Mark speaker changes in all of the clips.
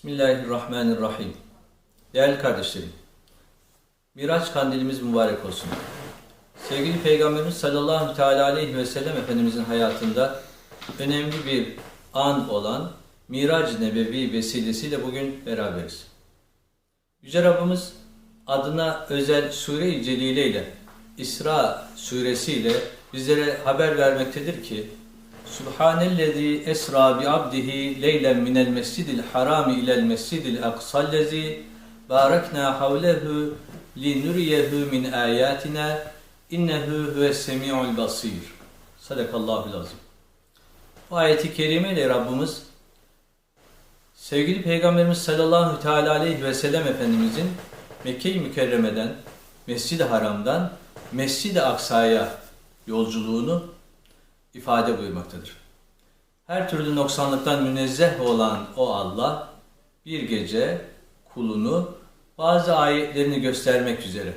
Speaker 1: Bismillahirrahmanirrahim. Değerli kardeşlerim, Miraç kandilimiz mübarek olsun. Sevgili Peygamberimiz sallallahu teala aleyhi ve sellem Efendimizin hayatında önemli bir an olan Miraç Nebevi vesilesiyle bugün beraberiz. Yüce Rabbimiz adına özel sure-i celile ile İsra suresiyle bizlere haber vermektedir ki Subhanellezi esra bi abdihi leylen minel mescidil harami ilel mescidil aksallezi barakna havlehu linuriyehu min ayatina innehu huves semi'ul basir. Sadakallahul azim. Bu ayeti kerime ile Rabbimiz sevgili Peygamberimiz sallallahu teala aleyhi ve sellem Efendimizin Mekke-i Mükerreme'den, Mescid-i Haram'dan Mescid-i Aksa'ya yolculuğunu ifade buyurmaktadır. Her türlü noksanlıktan münezzeh olan o Allah bir gece kulunu bazı ayetlerini göstermek üzere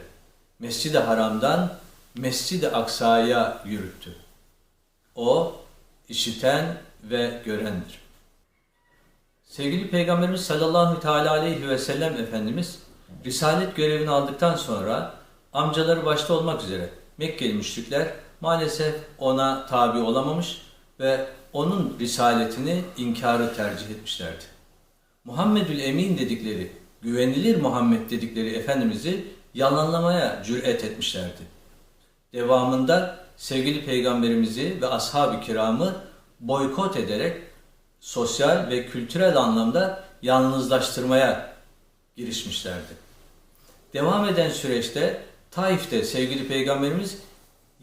Speaker 1: Mescid-i Haram'dan Mescid-i Aksa'ya yürüttü. O işiten ve görendir. Sevgili Peygamberimiz sallallahu teala aleyhi ve sellem Efendimiz Risalet görevini aldıktan sonra amcaları başta olmak üzere Mekkeli müşrikler maalesef ona tabi olamamış ve onun risaletini inkarı tercih etmişlerdi. Muhammedül Emin dedikleri, güvenilir Muhammed dedikleri Efendimiz'i yalanlamaya cüret etmişlerdi. Devamında sevgili peygamberimizi ve ashab-ı kiramı boykot ederek sosyal ve kültürel anlamda yalnızlaştırmaya girişmişlerdi. Devam eden süreçte Taif'te sevgili peygamberimiz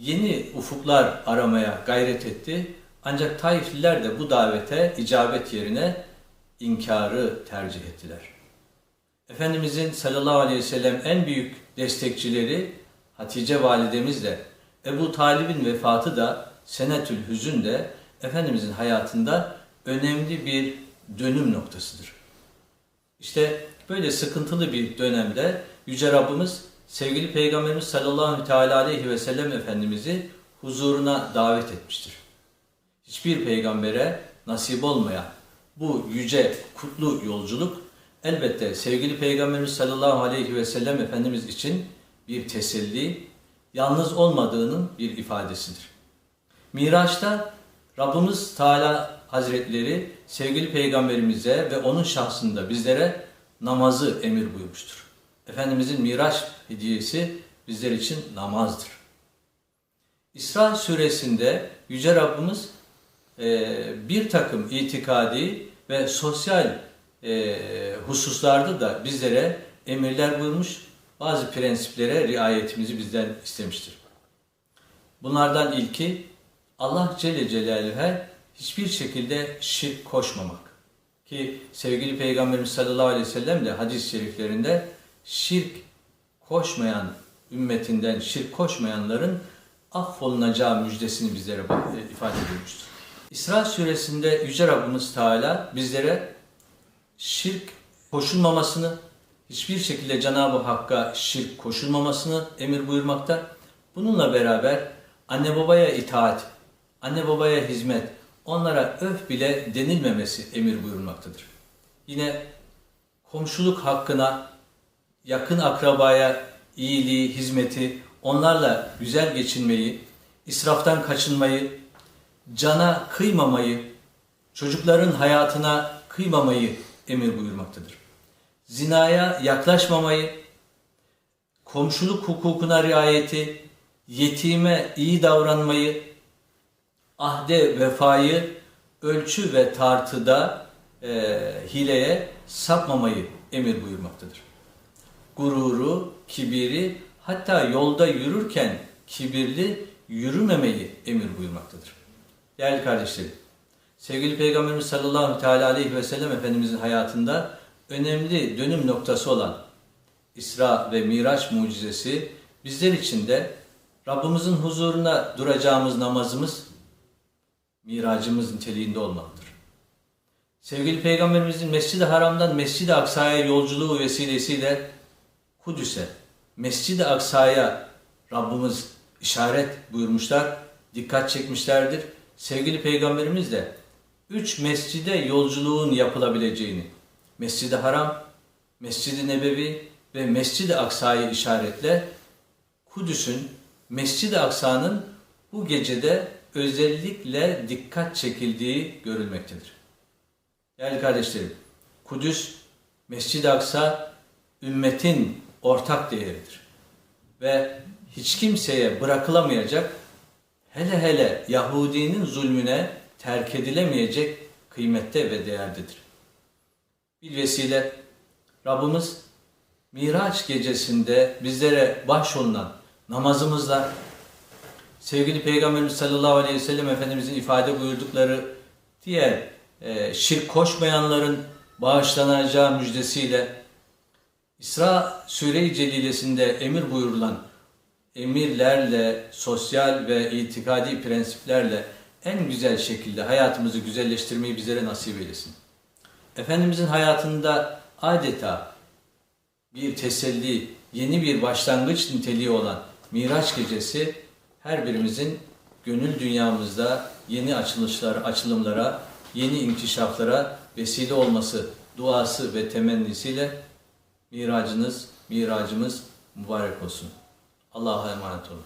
Speaker 1: yeni ufuklar aramaya gayret etti. Ancak Taifliler de bu davete icabet yerine inkarı tercih ettiler. Efendimizin sallallahu aleyhi ve sellem en büyük destekçileri Hatice validemiz de Ebu Talib'in vefatı da Senetül Hüzün de Efendimizin hayatında önemli bir dönüm noktasıdır. İşte böyle sıkıntılı bir dönemde Yüce Rabbimiz sevgili Peygamberimiz sallallahu aleyhi ve sellem Efendimiz'i huzuruna davet etmiştir. Hiçbir peygambere nasip olmayan bu yüce, kutlu yolculuk elbette sevgili Peygamberimiz sallallahu aleyhi ve sellem Efendimiz için bir teselli, yalnız olmadığının bir ifadesidir. Miraç'ta Rabbimiz Teala Hazretleri sevgili Peygamberimize ve onun şahsında bizlere namazı emir buyurmuştur. Efendimizin Miraç hediyesi bizler için namazdır. İsra suresinde Yüce Rabbimiz e, bir takım itikadi ve sosyal e, hususlarda da bizlere emirler buyurmuş, bazı prensiplere riayetimizi bizden istemiştir. Bunlardan ilki Allah Celle Celaluhu'ya hiçbir şekilde şirk koşmamak. Ki sevgili Peygamberimiz sallallahu aleyhi ve sellem de hadis-i şeriflerinde şirk koşmayan ümmetinden şirk koşmayanların affolunacağı müjdesini bizlere ifade edilmiştir. İsra suresinde Yüce Rabbimiz Teala bizlere şirk koşulmamasını, hiçbir şekilde Cenab-ı Hakk'a şirk koşulmamasını emir buyurmakta. Bununla beraber anne babaya itaat, anne babaya hizmet, onlara öf bile denilmemesi emir buyurmaktadır. Yine komşuluk hakkına, yakın akrabaya iyiliği, hizmeti, onlarla güzel geçinmeyi, israftan kaçınmayı, cana kıymamayı, çocukların hayatına kıymamayı emir buyurmaktadır. Zinaya yaklaşmamayı, komşuluk hukukuna riayeti, yetime iyi davranmayı, ahde vefayı, ölçü ve tartıda e, hileye sapmamayı emir buyurmaktadır. Gururu, kibiri, hatta yolda yürürken kibirli yürümemeyi emir buyurmaktadır. Değerli kardeşlerim, sevgili Peygamberimiz sallallahu teala aleyhi ve sellem Efendimizin hayatında önemli dönüm noktası olan İsra ve Miraç mucizesi bizler için de Rabbimizin huzuruna duracağımız namazımız miracımız niteliğinde olmalıdır. Sevgili Peygamberimizin Mescid-i Haram'dan Mescid-i Aksa'ya yolculuğu vesilesiyle Kudüs'e, Mescid-i Aksa'ya Rabbimiz işaret buyurmuşlar, dikkat çekmişlerdir. Sevgili Peygamberimiz de üç mescide yolculuğun yapılabileceğini, Mescid-i Haram, Mescid-i Nebevi ve Mescid-i Aksa'yı işaretle Kudüs'ün, Mescid-i Aksa'nın bu gecede özellikle dikkat çekildiği görülmektedir. Değerli kardeşlerim, Kudüs, Mescid-i Aksa ümmetin ortak değeridir. Ve hiç kimseye bırakılamayacak, hele hele Yahudinin zulmüne terk edilemeyecek kıymette ve değerdedir. Bir vesile Rabbimiz Miraç gecesinde bizlere bahşolunan namazımızla sevgili Peygamberimiz sallallahu aleyhi ve sellem Efendimizin ifade buyurdukları diğer e, şirk koşmayanların bağışlanacağı müjdesiyle İsra Sure-i Celilesinde emir buyurulan emirlerle, sosyal ve itikadi prensiplerle en güzel şekilde hayatımızı güzelleştirmeyi bizlere nasip eylesin. Efendimizin hayatında adeta bir teselli, yeni bir başlangıç niteliği olan Miraç gecesi her birimizin gönül dünyamızda yeni açılışlar, açılımlara, yeni inkişaflara vesile olması duası ve temennisiyle miracınız, miracımız mübarek olsun. Allah'a emanet olun.